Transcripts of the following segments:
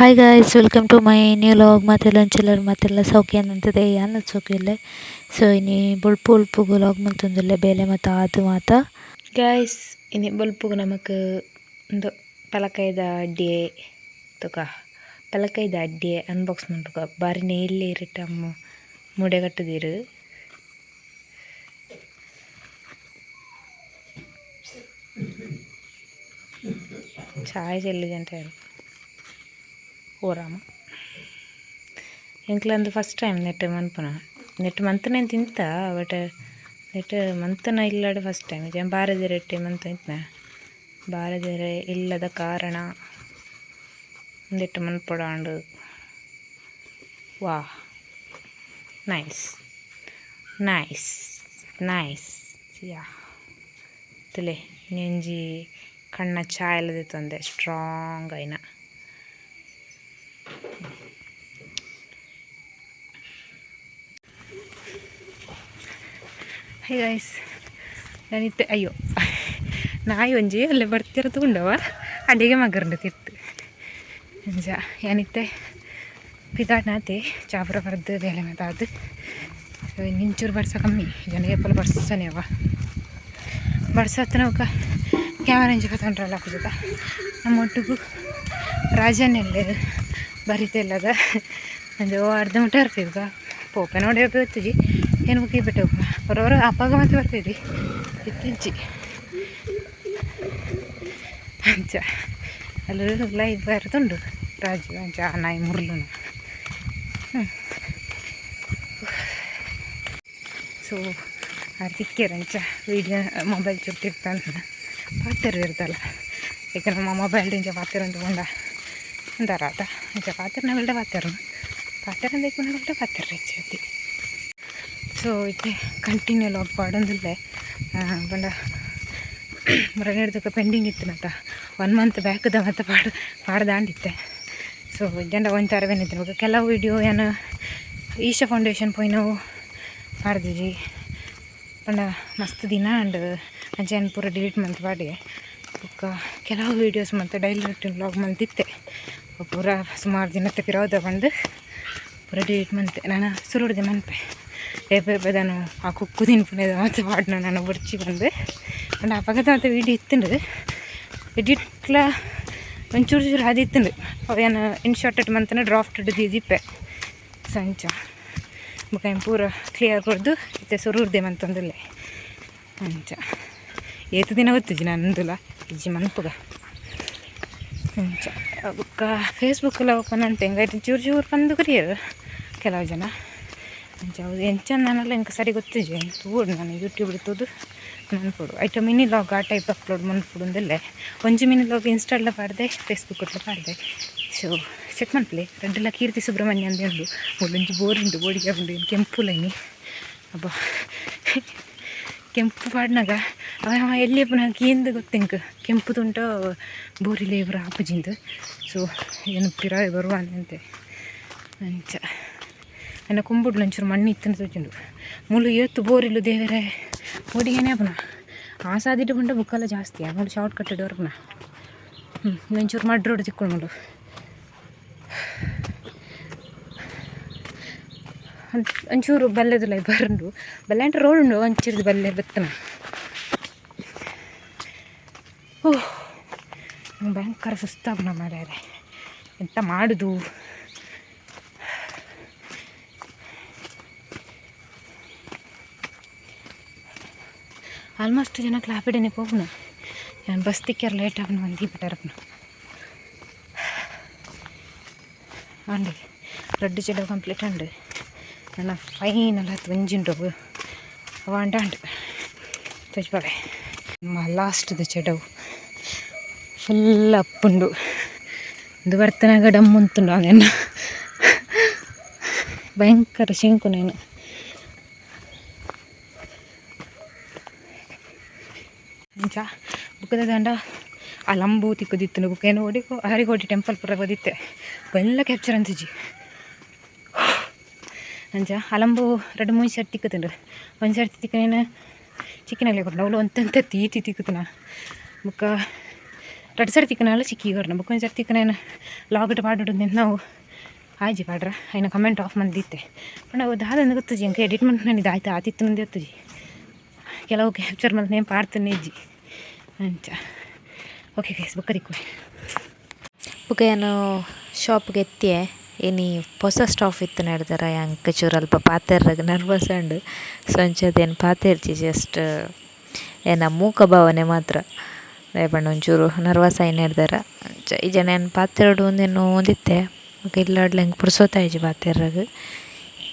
Hi guys welcome to my new vlog ಮತ್ತೆಲ್ಲ ಚಿಲ್ಲರ್ ಮತ್ತೆಲ್ಲ ಸೌಖ್ಯ ಅಂತದೆ ಯಾನ ಸೌಖ್ಯ ಸೊ ಇನಿ ಬೊಳ್ಪು ಉಳ್ಪುಗು ಲಾಗ್ ಮಂತೊಂದುಲ್ಲೆ, ಬೇಲೆ ಮತ್ತು ಆತು ಮಾತ. ಗಾಯ್ಸ್ ಇನಿ ಬೊಳ್ಪುಗು ನಮಕ್ ಒಂದು ಪಲಕೈದ ಅಡ್ಡಿಯೆ ತುಕ. ಪಲಕೈದ ಅಡ್ಡಿಯೆ ಅನ್ಬಾಕ್ಸ್ ಮಾಡ್ಬೇಕ. ಬಾರಿ ನೇಲಿ ಇರಿಟ್ಟ ಮೂಡೆ ಕಟ್ಟದಿರು. ಚಾಯ್ ಚೆಲ್ಲಿದೆ ಅಂತ ಹೇಳಿ. ಓರಾಮ ಎಂಕ್ಲಂದು ಫಸ್ಟ್ ಟೈಮ್ ನೆಟ್ ಮನ್ಪುನ ನೆಟ್ ಮಂತನೆ ತಿಂತ ಬಟ್ ನೆಟ್ ಮಂತನ ಇಲ್ಲಾಡ ಫಸ್ಟ್ ಟೈಮ್ ಜನ ಎಟ್ಟೆ ಮಂತ ಇಂತನ ಬಾರದಿರ ಇಲ್ಲದ ಕಾರಣ ಒಂದಿಟ್ಟು ಮನ್ಪಡಾಂಡು ವಾ ನೈಸ್ ನೈಸ್ ನೈಸ್ ಯಾ. ತುಲೆ, ನೆಂಜಿ, ಕಣ್ಣ ಚಾಯಲದಿ ತಂದೆ. ಸ್ಟ್ರಾಂಗ್ ಐನ. ಹೇ ಗೈಸ್ ನಾನಿತ್ತೆ ಅಯ್ಯೋ ನಾಯಿ ಒಂಜಿ ಅಲ್ಲೇ ಬರ್ತಿರ ತಗೊಂಡವ ಅಡಿಗೆ ಮಗರ್ಂಡು ತಿರ್ತು ಅಂಜ ಏನಿತ್ತೆ ಪಿದಾಟ್ನಾತಿ ಚಾಪುರ ಬರ್ದು ಬೇಲೆ ಮಾತಾದು ನಿಂಚೂರು ಬರ್ಸ ಕಮ್ಮಿ ಜನ ಏಪಲ್ ಬರ್ಸನೆ ಅವ ಬಡ್ಸತ್ತ ನಾವು ಕ್ಯಾಮರಾ ಇಂಚ ಕತ್ಕೊಂಡ್ರಲ್ಲ ಕುಜುತ ನಮ್ಮ ಒಟ್ಟಿಗೂ ಬರಿತಿಲ್ಲದ. ಒಂದು ಅರ್ಧ ಮುಟ್ಟ ಇರ್ತಿದ್ವ ಪೋಪೆ ನೋಡಿ ಇರ್ತಿಜ್ಜಿ ಏನು ಮುಗಿ ಬಿಟ್ಟು ಬರೋರು ಅಪ್ಪಾಗ ಮತ್ತೆ ಬರ್ತಿದ್ವಿ. ಇತ್ತೀಚಿ ಅಂಚ. ಅಲ್ಲೂ ಲೈವ್ ಬರ್ತುಂಡು ರಾಜು ಅಂಚ, ನಾಯಿ ಮುರ್ಲು ಸೊ ಅಂಚ. ವೀಡಿಯೋ ಮೊಬೈಲ್ ಚುಟ್ಟಿರ್ತಾನೆ ಪಾತ್ರ ಇರ್ತಲ್ಲ ಈಗ ನಮ್ಮ ಮೊಬೈಲ್ ಪಾತ್ರ ಅಂದ್ಕೊಂಡ ಅಂತಾರಾಟ ಇಂಚ ಪಾತ್ರನ ಬಿಲ್ಡ ಪಾತ್ರ ಪಾತ್ರ ಅಂದೇಕೊಂಡ ಬಿಲ್ಡ ಪಾತ್ರ ಹೆಚ್ಚಿ ಸೊ ಇತ್ತೆ ಕಂಟಿನ್ಯೂ ಲಾಗ್ ಪಾಡೊಂದಿಲ್ಲೆ ಬಂಡ ಮರಣಿಡ್ದಕ್ಕೆ ಪೆಂಡಿಂಗ್ ಇತ್ತನಂತ ಒನ್ ಮಂತ್ ಬ್ಯಾಕ್ದ ಮತ್ತೆ ಪಾಡ, ಪಾಡ್ದಾಂಡಿತ್ತೆ. ಸೊ ಜಂಡ ಒಂದು ತರವೇನಿತ್ತು ಕೆಲವು ವಿಡಿಯೋ ಏನು ಈಶಾ ಫೌಂಡೇಶನ್ ಪೋಯ್ ನಾವು ಪಾಡ್ದಿಜಿ ಪಂಡ ಮಸ್ತ್ ದಿನ ಅಂಡ್ ಅಂಚೆನ್ ಪೂರ ಡಿಲೀಟ್ ಮಂತ್ ಪಾಡಿ ಬೊಕ್ಕ ಕೆಲವು ವೀಡಿಯೋಸ್ ಮತ್ತು ಡೈಲಿ ರುಟೀನ್ ವ್ಲಾಗ್ ಮಂತಿತ್ತೆ ಪೂರ ಸುಮಾರು ದಿನ ತೆಗಿರೋದ ಬಂದು ಪೂರ ಡೇಟ್ ಮಂತೆ. ನಾನು ಸುರುಡ್ದೆ ಮನ್ಪೆ ಏಪೆ ನಾನು ಆ ಕುಕ್ಕು ತಿನ್ಪುನೇದ ಮತ್ತೆ ಪಾಡ್ನ ನಾನು ಬರ್ಚಿ ಬಂದೆ. ನಾನು ಪಕ್ಕದ ಮತ್ತೆ ವೀಡಿಯೋ ಇತ್ತಿನ್ರಿ ಎಡಿಟ್ಲ ಒಂಚೂರು ಚೂರು ಅದು ಇತ್ತಿನ್ರಿ ಅವೇನು ಇನ್ಶಾರ್ಟೆಡ್ ಮಂತನ ಡ್ರಾಫ್ಟ್ ದಿಪ್ಪೆ ಸಂಚ. ಮುಖ ಪೂರ ಕ್ಲಿಯರ್ ಕೊಡ್ದು ಇತ್ತೆ ಸುರುರ್ದೆ ಮಂತಂದಲ್ಲೇ. ಅಂಚ ಏತು ದಿನ ಗೊತ್ತಿಜ್ಜಿ ನಂದುಲ. ಇಜ್ಜಿ ಮನ್ಪುಗ ಅಂಚ ಬೊಕ್ಕ ಫೇಸ್ಬುಕ್ಕೆಲ್ಲ ಓಪನ್ ಅಂತ ಹೆಂಗಾಯ್ತು ಚೂರು ಚೂರು ಬಂದು ಕರಿಯರು ಕೆಲವು ಜನ. ಹೌದು ಅವ್ರು ಎಂಚಂದ ನಾನೆಲ್ಲ ಹೆಂಗೆ ಸರಿ ಗೊತ್ತಿದೆ. ತೋಡು ನಾನು ಯೂಟ್ಯೂಬ್ ಇಡ್ತೋದು ಮನ್ಪುಡು ಐಟಮ್ ಮಿನಿ ಲಾಗ್ ಆ ಟೈಪ್ ಅಪ್ಲೋಡ್ ಮನ್ಪುಡು ಅಂದಲ್ಲೇ. ಒಂಜಿ ಮಿನಿ ಲಾಗ್ ಪಾಡ್ದೆ ಫೇಸ್ಬುಕ್ ಒಟ್ಲ ಪಾಡ್ದೆ. ಸೊ ಚೆಕ್ ಮಾಡ್ಲಿ ರೆಡ್ಡೆಲ್ಲ ಕೀರ್ತಿ ಸುಬ್ರಹ್ಮಣ್ಯ ಉಂಡು ಬೋರ್ ಬೋರಿಂಡು ಬೋಡಿಗೆ ಉಂಡು ಕೆಂಪು ಲೈನಿ. ಅಬ್ಬ. ಕೆಂಪು ಪಾಡ್ನಾಗ. ಅವ ಎಲ್ಲಿ ಪುನಃ ಕೇಂದ ಗೊತ್ತೆಂಕ ಕೆಂಪು ತುಂಟ ಬೋರಿಲೆ ಇವರ ಆಪಜಿಂದು ಸೊ, ಏನು ಪಿರ ಬರುವ ಅಂತೆ. ಅಂಚ. ಎನ್ನ ಕುಂಬುಡ್ಲು ಒಂಚೂರು ಮಣ್ಣು ಇತ್ತಂತ ತೋಚುಂಡು. ಮುಳು ಏತ್ತು ಬೋರಿಲು ದೇವರೇ. ಓಡಿಗೇನೆ ಆ ಸಾದಿಡ್ ಬುಕ್ಕಲ್ಲ ಜಾಸ್ತಿ. ಆಮೇಲೆ ಶಾರ್ಟ್ ಕಟ್ ಇಡೋರ್ಗನ ಹ್ಞೂ ಒಂಚೂರು ಮಡ್ರೋಡು ತಿಕ್ಕೊಂಡು ಒಂಚೂರು ಬಲ್ಲೆದಲ್ಲ ಬರಂಡು. ಬಲ್ಲೆ ರೋಡ್ ಉಂಡು ಒಂಚೂರು ಬಲ್ಲೆ ಬೆತ್ತನ ಓಹ್ ಭಯಂಕರ ಸುಸ್ತಾಗ್ನ ಮಾರ್ಯಾರೆ ಎಂತ ಮಾಡುದು? ಆಲ್ಮೋಸ್ಟ್ ಜನ ಕ್ಲಾಪಿಡೇನೆ ಹೋಗ್ನ ನಾನು ಬಸ್ ತಿಕ್ಕ್ಯಾರ ಲೇಟ್ ಆಗ್ನ ಮಂದಿ ಬಿಟ್ಟಾರಪ್ಪನು ಅಂಡಿ ರೆಡ್ ಚೆಡ ಕಂಪ್ಲೀಟ್ ಅಂಡು ನನ್ನ ಫೈನಲ್ ಹತ್ತು ಒಂಜಿಂಡು ಅವ ಅಂಡ ನಮ್ಮ ಲಾಸ್ಟ್ ಲಾಸ್ಟ್ದು ಚೆಡವು. ಫುಲ್ ಅಪ್ಪುಂಡು ಇದು ಬರ್ತನಾಗ ಡಮ್ ಅಂತುಂಡು ಅದನ್ನ ಭಯಂಕರ ಶಿಂಕು ನೇನು. ಇಂಚ ಬುಕ್ಕದ ದಂಡ. ಆ ಲಂಬು ತಿಕ್ಕದಿತ್ತು ಏನು ಓಡಿ ಹರಿಗೋಡಿ ಟೆಂಪಲ್ ಪುರ ಓದಿತ್ತೆ ಎಲ್ಲ ಕ್ಯಾಪ್ಚರ್ ಅಂತಿಜಿ ಅಂಚ ಅಲಂಬು ರೆಡ್ ಮೂರು ಸರ್ತಿ ತಿಕ್ಕುತ್ತಂಡು ಒಂದು ಸರ್ತಿ ತಿಕ್ಕನೇನು ಚಿಕ್ಕನಲ್ಲಿ ಕೊಟ್ಟು ಅವಳು ಒಂತೆಂತ ತೀತಿ ತಿಕ್ಕುತ್ತನ. ಬುಕ್ಕ ರೆಡ್ ಸರಿ ತಿಕ್ಕನಾಲ ಚಿಕ್ಕಿ ಕೊರ್ನ ಒಂದು ಸರಿ ತಿಕ್ಕನೇನು ಲಾಗಟ್ ಪಾಡು ನಾವು ಆಯ್ಜಿ ಪಾಡ್ರ. ಆಯ್ನ ಕಮೆಂಟ್ ಆಫ್ ಮಂದಿತ್ತೆ. ಪಂಡ ಅವು ಅಂದ್ರೆ ಗೊತ್ತಜಿ. ಅಂಕ ಎಡಿಟ್ ಮಂತ್ ನಂದು ಆಯ್ತು, ಆತಿತ್ತು ಮಂದಿ ಜಿ ಕೆಲವು ಕ್ಯಾಪ್ಚರ್ ಮಂದಿ ನೇಮ್ ಪಾಡ್ತೇನೆ ಜಿ ಅಂಚ ಓಕೆ ಗೈಸ್ ಬುಕ್ಕರಿಕ್ಕು ಬೊಕ ಏನು ಶಾಪ್ಗೆ ಎತ್ತಿಯೆ? ಏನಿ ಹೊಸ ಸ್ಟಾಫ್ ಇತ್ತು ನಡೆದಾರ ಅಂಕ ಚೂರು ಅಲ್ಪ ಪಾತೆರ್ರಾಗ ನರ್ವಸ್ ಉಂಡು ಸೊ ಪಾತೆರ್ಜಿ ಜಸ್ಟ್ ಏನ ಮೂಕ ಭಾವನೆ ಮಾತ್ರ. ದಯಪಂಡ ಒಂಚೂರು ನರ್ವಸ್ ಆಯಿ ನಡೆದಾರ. ಈ ಜನ ಏನು ಪಾತೆರಡು ಒಂದೇನು ಒಂದಿತ್ತೆ ಬೊಕ ಇಲ್ಲಾಡ್ಲ ಹೆಂಗೆ ಪುರ್ಸೋತಾಯ್ಜಿ ಪಾತೆರ್ರಾಗ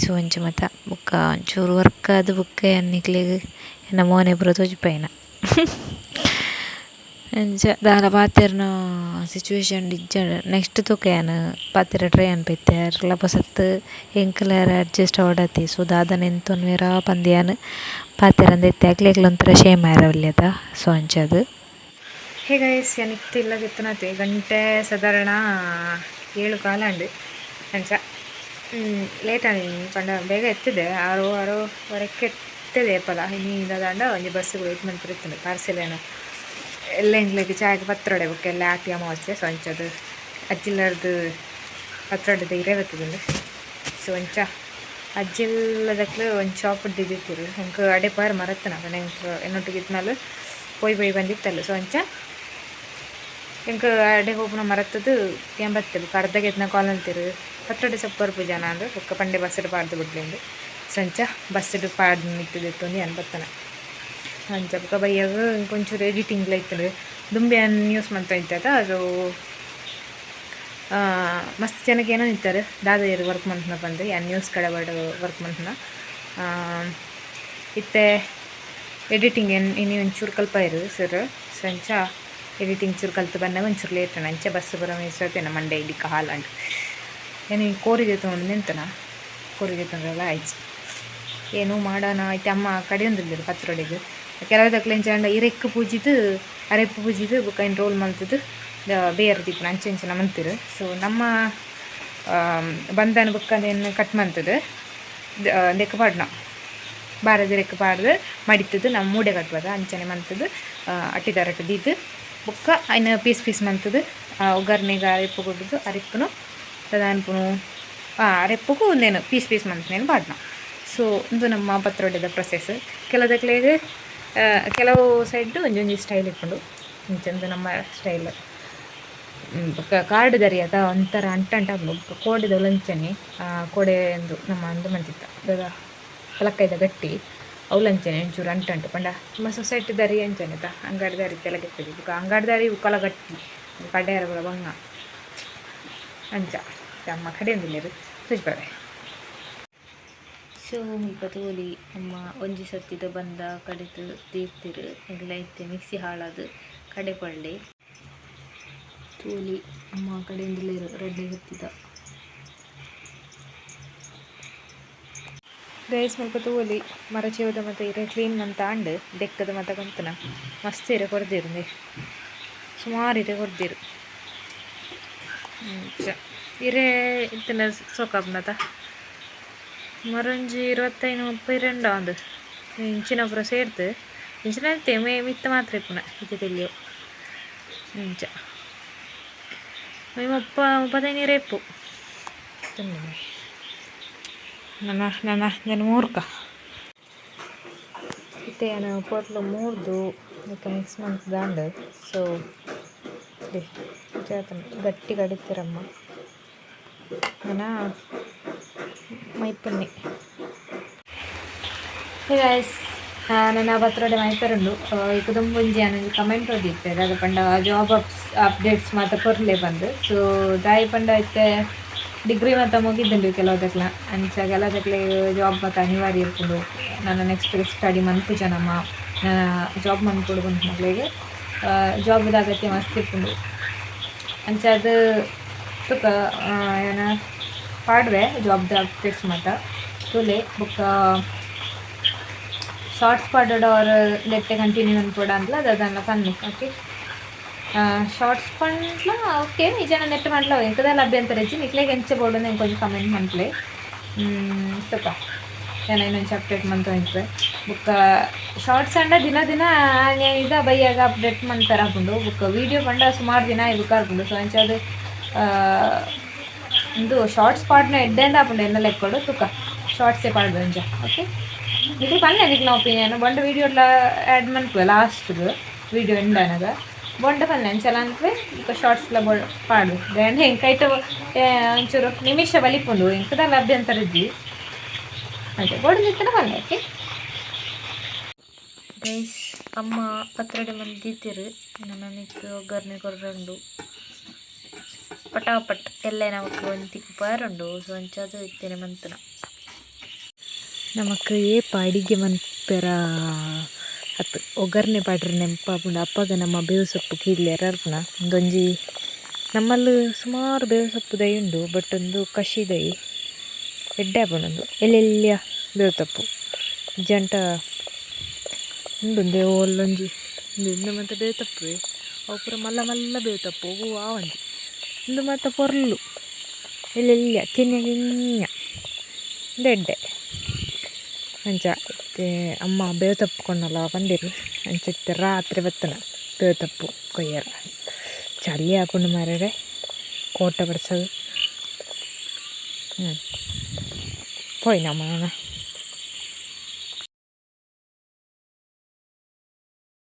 ಸೊ, ಒಂಚು ಮತ್ತ ಬುಕ್ಕ ಒಂಚೂರು ವರ್ಕ್ ಆದ್ ಬುಕ್ಕ ಎನ್ನಿಕ್ಲೆಗ್ ನಮ್ಮ ಮೋನೆ ಬರೋದು ತೋಜಿಪೈನ ಅಂಚ ದಾಲ ಪಾತೆರ್ನ ಸಿಚುವೇಶನ್ ಇಜ್ಜ ನೆಕ್ಸ್ಟ್ ತೂಕೆಯನ್ ಪಾತೆರ ಟ್ರೈ ಅನ್ಪೈತೆ ಅರ್ಲ ಬಸತ್ ಎಂಕಲೆರ ಅಡ್ಜಸ್ಟ್ ಆವಡತಿ? ಸೊ ದಾದನ ಎಂತೊನ್ ವೇರ ಪಂದಿಯನ್ ಪಾತೆರಂದ ಎತ್ತೆ ಅಕ್ಲೆಗ್ಲ ಒಂಥರ ಶೇಮ್ ಆಯರವಲ್ಯದ ಸೊ ಅಂಚದು ಹೇ ಗೈಸ್ ಏನಿತ್ತು ಇಲ್ಲ ಗೆತ್ತನತೆ. ಗಂಟೆ ಸಾಧಾರಣ ಏಳು ಕಾಲ ಉಂಡು ಅಂಚ ಲೇಟ್ ಪಂಡ ಬೇಗ ಎತ್ತಿದೆ. ಆರು ಆರೂವರೆಗೆ ಎತ್ತಿದೆ ಪಲ ಇನಿ ದಾಂಡ ಒಂಜಿ ಬಸ್ಸಿಗೆ ವೆಯ್ಟ್ ಮಾಡ್ತಿರ್ತಾನೆ. ಪಾರ್ಸೆಲ್ ಏನೋ. ಎಲ್ಲ ಇಂಗ್ಲಿಗೆ ಚಾಯ್ಗೆ ಪತ್ರೊಡೆ ಬುಕ್ ಎಲ್ಲ ಆತಿ ಅಮಾವಾಸ್ಯೆ ಸೊ ಅಂಚದು ಅಜ್ಜಿಲ್ಲರ್ದು ಪತ್ರೊಡೆದ ಇರೇ ಬರ್ತದುಂಡು ಸೊ ಒಂಚ ಒಂದು ಶಾಪ್ ಇದ್ದಿದ್ದಿರು ಹೆಂಗೆ ಅಡೆ ಪಾರು ಮರತ್ತನ ಹೆಂಗೆ ಎನ್ನೊಟ್ಟಿಗೆ ಇದ್ಮೇಲೆ ಪೋಯ್ ಪೋಯ್ ಬಂದಿತ್ತಲ್ಲ ಸೊ ಅಂಚ ಎಂಕ್ ಅಡೆ ಹೋಗ್ನ ಮರತ್ತದು ಏನ್ ಬುಕ್ ಕರ್ದಾಗ ಎದ್ನ ಕಾಲ್ ಅಂತಿರು ಪತ್ರೊಡೆ ಸಪ್ಪರ್ ಪೂಜಾನ ಅಂದ್ರೆ ಬುಕ್ಕ ಪಂಡೆ ಬಸ್ಸಿಡ್ ಪಾಡ್ದು ಬಿಡ್ಲಿಂದು ಸಂಚ ಬಸ್ಸಿಡ್ ಪಾಡ್ದು ನಿಂತಿದ್ದು ಏನ್ ಬತ್ತನ ಬೊಕ ಬೈಯಾಗ ಕೊಂಚೂರು ಎಡಿಟಿಂಗ್ ಇತ್ತು ದುಂಬೆ ನ್ಯೂಸ್ ಮಾಡ್ತಾ ಇದ್ದಾಗ ಅದು ಮಸ್ತ್ ಜನಕ್ಕೆ ಏನೋ ಇತ್ತಾರೆ ದಾದಾಯರು ವರ್ಕ್ ಮಂತ್ನ ಬಂದು ಆ ನ್ಯೂಸ್ ಕಡೆ ಬಡ ವರ್ಕ್ ಮಂತ್ನ ಇತ್ತೆ ಎಡಿಟಿಂಗ್ ಏನು, ಇನ್ನು ಒಂಚೂರು ಕಲ್ಪ ಇರು ಸರ್ ಸಂಚ ಎಡಿಟಿಂಗ್ ಚೂರು ಕಲ್ತು ಬಂದಾಗ ಒಂಚೂರು ಲೇಟ್ ಅಂಚೆ ಬಸ್ ಬರೋ ಮಿಸ್ಸತ್ತೇನ ಮಂಡೆ ಇಡೀ ಕಾಲ್ ಅಂಡ್, ಏನು ಕೋರಿಗೆ ತೊಗೊಂಡು ನಿಂತನ? ಕೋರಿಗೆ ತೊಂದ್ರೆಲ್ಲ ಆಯ್ತು. ಏನು ಮಾಡೋಣ ಐತೆ ಅಮ್ಮ ಕಡಿಯೊಂದಿಲ್ಲ ಪತ್ರೊಡೆಗೆ ಕೆಲವದಕ್ಲೆ ಎಂಚಂಡ ಇರೆಕ್ಕು ಪೂಜಿದು ಅರೆಪ್ಪು ಪೂಜಿದು ಇನ್ನು ರೋಲ್ ಮಲ್ತದು ಬೇರೆ ದೀಪನ ಅಂಚೆ ಅಂಚೆನ ಮಂತಿರು ಸೊ ನಮ್ಮ ಬಂಧನ ಬುಕ್ಕದೇನು ಕಟ್ ಮಂತದು ದೆಕ್ಕ ಪಾಡ್ನ. ಬಾರದ ರೆಕ್ಕ ಪಾಡ್ದು, ಮಡಿತದು ನಮ್ಮ ಮೂಡೆ ಕಟ್ಬದ ಅಂಚನೆ ಮಂತದು ಅಟ್ಟಿದಾರಟ್ಟು ದೀದ್ ಬುಕ್ಕ ಅಯ್ನ ಪೀಸ್ ಪೀಸ್ ಮಂತದು ಒಗ್ಗರ್ನೆಗೆ ಅರೆಪ್ಪು ಕೊಡುದು ಅರೆಪ್ಪನು ಆ ಅರೆಪ್ಪಗೂ ಒಂದೇನು ಪೀಸ್ ಪೀಸ್ ಮಂತನೇನು ಪಾಡ್ನ. ಸೊ ಇದು ನಮ್ಮ ಪತ್ರೊಡೆದ ಪ್ರೊಸೆಸ್ ಕೆಲದಕ್ಲೆಗ್ ಕೆಲವು ಸೈಡ್ ಒಂಜಿ ಒಂಜಿ ಸ್ಟೈಲ್ ಇಟ್ಕೊಂಡು ಇಂಚಂದು ನಮ್ಮ ಸ್ಟೈಲ್ ಕಾರ್ಡ್ ದರಿ ಅದ ಒಂಥರ ಅಂಟಂಟ ಕೋಡೆದ ಉಲಂಚನೆ ಕೋಡೆ ಎಂದು ನಮ್ಮ ಅಂದು ಮಂತಿತ್ತ ಅದ ಪಲಕ್ಕೈದ ಗಟ್ಟಿ ಅವಲಂಚನೆ ಒಂಚೂರು ಅಂಟಂಟು ಪಂಡ ನಮ್ಮ ಸೊಸೈಟಿ ದರಿ ಅಂಚನೆ ತ, ಅಂಗಾಡಿ ದಾರಿ ತೆಲಗೆತ್ತದೆ ಬುಕ್ಕ ಅಂಗಾಡಿ ದಾರಿ ಉಕ್ಕಲ ಗಟ್ಟಿ ಕಡ್ಡೆಯರ ಬಂಗ. ಅಂಚ. ನಮ್ಮ ಕಡೆಯಿಂದಿಲ್ಲ ತುಜ್ಬಾರೆ ಸೊ ಮುಲ್ಪ ಅಮ್ಮ ಒಂಜಿ ಸತ್ತಿದ ಬಂದ ಕಡೆದು ತೀರ್ತಿರು. ಎಲ್ಲ ಇತ್ತೆ ಮಿಕ್ಸಿ ಹಾಳಾದು ಕಡೆ ಪಳ್ಳಿ. ತೋಲಿ ಅಮ್ಮ ಕಡೆಯಿಂದಲೇ ರೆಡ್ಡಿ ಗೊತ್ತಿದ್ದ ಗೈಸ್ ಮುಲ್ಪ ತೋಲಿ ಮರ ಚೇವದ ಮತ್ತು ಇರೆ ಕ್ಲೀನ್ ಅಂತ ಅಂಡ್ ದೆಕ್ಕದ ಮತ ಕುಂತನ ಮಸ್ತ್ ಇರೆ ಕೊರ್ದಿರು ಸುಮಾರು ಇರೆ ಕೊರ್ದಿರು ಇರೆ ಇತ್ತಿನ ಸೊಕಪ್ನತ ಮರೊಂಜಿ ಇರುವತ್ತೈದು ಮುಪ್ಪೈ ರೆಂಡ ಒಂದು ಇಂಚಿನ ಪುರ ಸೇರ್ತು ಇಂಚಿನ ಐತೆ ಮೇ ಮಿತ್ತ ಮಾತ್ರ ಇಪ್ಪುನ ಇದು ತಿಳಿಯೋ ಇಂಚ ಮುಪ್ಪ ಮುಪ್ಪತ್ತೈದು ರೇಪು ನನ್ನ ನನ್ನ ನಾನು ಮೂರ್ಕ ಇತ್ತೆ ನಾನು ಪೊಟ್ಲು ಮೂರ್ದು ಮತ್ತೆ ಮಿಕ್ಸ್ ಮಂತ್ ದಾಂಡ್ ಸೊ ಗಟ್ಟಿ ಕಡಿತೀರಮ್ಮ ನನ್ನ ಗೈಸ್ ನನ್ನ ಪತ್ರೊಡೆ ಮೈಪರುಂಡು ಈಗ ತುಂಬೊಂಜಿ ನನಗೆ ಕಮೆಂಟ್ ಓದಿತ್ತೆ ಅದು ಪಂಡ ಜಾಬ್ ಅಪ್ಡೇಟ್ಸ್ ಮಾತ್ರ ಕೊರ್ಲೆ ಬಂದು. ಸೊ ದಾಯಿ ಪಂಡ ಐತೆ ಡಿಗ್ರಿ ಮಾತ್ರ ಮುಗಿದ್ದುಂಡು ಕೆಲವುದಕ್ಲ ಅಂಚ ಕೆಲವುದಕ್ಲೆ ಜಾಬ್ ಮಾತ್ರ ಅನಿವಾರ್ಯ ಇರ್ಕೊಂಡು ನಾನು ನೆಕ್ಸ್ಟ್ ಸ್ಟಡಿ ಮನ್ಪುಜ ನಮ್ಮ ಜಾಬ್ ಮನ್ಕೊಡು ಬಂದ ಮಗಳಿಗೆ ಜಾಬ್ದ ಅಗತ್ಯ ಮಸ್ತ್ ಇರ್ಕೊಂಡು ಅಂಚ ಅದು ಏನ ಪಾಡ್ವೆ ದ ಫಿಕ್ಸ್ ಮಾತ್ರ ತುಲೆ, ಬುಕ್ಕ ಶಾರ್ಟ್ಸ್ ಪಾಡೋಡು ಅವ್ರ ಲೆಟ್ಟೆ ಕಂಟಿನ್ಯೂ ಅನ್ಕೊಡ ಅಂತಲ ಅದನ್ನ ಕಣ್ಣು ಓಕೆ ಶಾರ್ಟ್ಸ್ ಪಂಡ್ಲ ಓಕೆ ನಿಜನ ನೆಟ್ ಮಾಡ್ಲ ಎಂಕದಲ್ಲ ಅಭ್ಯಂತರ ಹೆಚ್ಚಿ ನಿಕ್ಲೆಗೆ ಎಂಚ ಬೋಡು ನಂಗೆ ಕೊಂಚ ಕಮೆಂಟ್ ಮಂತ್ಲೆ ತಪ್ಪ ಏನ ಇನ್ನೊಂದು ಅಪ್ಡೇಟ್ ಮಾಡ್ತಾ ಇದ್ರೆ ಬುಕ್ಕ ಶಾರ್ಟ್ಸ್ ಅಂಡ ದಿನ ದಿನ ಇದ ಬೈಯಾಗ ಅಪ್ಡೇಟ್ ಮಾಡ್ತಾರೆ ಹಾಕೊಂಡು ಬುಕ್ ವೀಡಿಯೋ ಬಂಡ ಸುಮಾರು ದಿನ ಇದಕ್ಕೆ ಹಾಕೊಂಡು ಸೊ ಅಂಚದು ಇದು ಶಾರ್ಟ್ ಸ್ಪಾಟ್ನ ಎಡ್ಡೆಂದ ಹಾಕೊಂಡು ಎನ್ನ ಲೆಕ್ಕೊಡು ತುಕ. ಶಾರ್ಟ್ಸೇ ಪಾಡ್ದು ಅಂಚ ಓಕೆ ಇದು ಪನ್ನೆ ನಿಕ್ಲ ಒಪಿನಿಯನ್ ಬಂಡ ವಿಡಿಯೋ ಎಲ್ಲ ಆ್ಯಡ್ ಮಾಡ್ತೀವಿ ಲಾಸ್ಟ್ದು ವಿಡಿಯೋ ಎಂಡನಗ ಬೊಂಡ ಪನ್ನೆ ಅಂಚಲ ಅಂದ್ರೆ ಈಗ ಶಾರ್ಟ್ಸ್ ಎಲ್ಲ ಬೊ ಪಾಡು ಕೈಟ ಆ, ಒಂಚೂರು ನಿಮಿಷ ಬಲಿಪುಂಡು. ಹೆಂಕದ ಲಭ್ಯಂತರ ಇದ್ದಿ ಅದೇ ಬೋರ್ಡ್ ನಿಂತನ ಪನ್ನೆ ಓಕೆ ಗೈಸ್ ಅಮ್ಮ ಪತ್ರಡೆ ಮಂದಿ ತಿರು ನನಗೆ ಒಗ್ಗರಣೆ ಕೊರ್ರಂಡು ಪಟಾಪಟ್. ಎಲ್ಲ ನಮಕ್ ಒಂತಿಕ್ ಪಾರುಂಡು ಸೊ ಅಂಚದು ಇತ್ತೇನೆ ಮಂತನ ನಮಕ್ ಏಪ ಅಡಿಗೆ ಮನ್ಪೆರ ಅತ್ ಒಗ್ಗರಣೆ ಪಾಡ್ರೆ ನೆನಪಾಪುಂಡು. ಅಪ್ಪಗ ನಮ್ಮ ಬೇವು ಸೊಪ್ಪು ಕೀಡ್ಲೆರ ಅರ್ಪಣ ಒಂದೊಂಜಿ ನಮ್ಮಲ್ಲಿ ಸುಮಾರು ಬೇವು ಸೊಪ್ಪು ದೈ ಉಂಡು, ಬಟ್ ಒಂದು ಕಷಿ ದೈ ಎಡ್ಡೆ ಆಪುಂಡು ಎಲ್ಲೆಲ್ಲ ಬೇವು ತಪ್ಪು ಜಂಟ ಉಂಡು ದೇವು ಒಲ್ಲೊಂಜಿ ಇಂದು ಮತ್ತೆ ಬೇವು ತಪ್ಪು ಅವು ಪೂರ ಮಲ್ಲ ಮಲ್ಲ ಬೇವು ತಪ್ಪು ಅವು ಆವಂಜಿ ಇಂದು ಮತ್ತೆ ಪೊರ್ಲು ಎಲ್ಲೆಲ್ಲ ಕೆನ್ಯ ಕೆನ್ಯ ದೆಡ್ಡೆ ಅಂಚ ಇತ್ತೆ ಅಮ್ಮ ಬೇವು ತಪ್ಪುಕೊಂಡಲ್ಲ ಬಂದಿರು ಅಂಚ ಇತ್ತೆ ರಾತ್ರಿ ಬತ್ತನ ಬೇವು ತಪ್ಪು ಕೊಯ್ಯರ ಚಳಿ ಹಾಕೊಂಡು ಮಾರ್ಯಾರೆ ಕೋಟ ಬಡ್ಸೋದು ಹ್ಞೂ ಪೋಯ್ ನಮ್ಮ